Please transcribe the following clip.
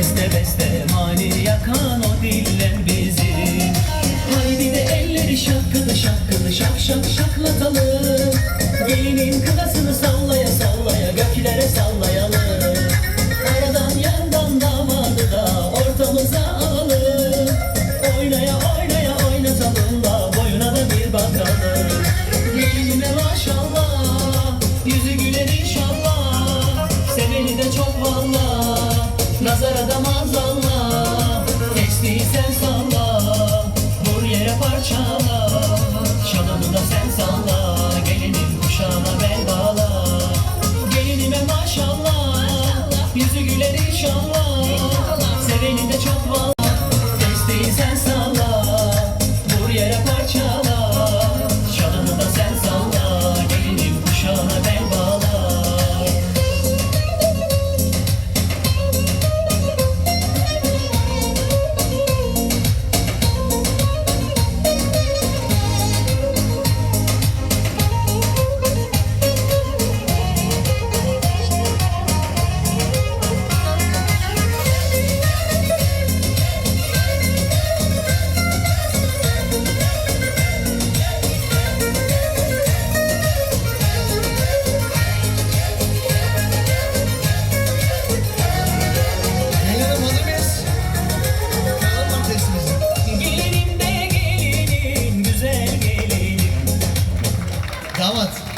Beste beste mani yakan o diller bizi. Haydi de elleri şakkalı şakkalı şak şak şaklatalım. Gelinin kafasını sallaya sallaya göklere sallayalım. Aradan yandan damadı da ortamıza alalım. Oynaya oynaya oynatalım da boyuna da bir bakalım. Gelinime maşallah yüzü güler inşallah nazara da mazallah Testiyi sen salla vur yere parçala Şalını sen salla Gelinin kuşağına bel Gelinime maşallah Yüzü güler inşallah. Seveni de çok valla Desteği sen salla Vur yere parçala Gelinim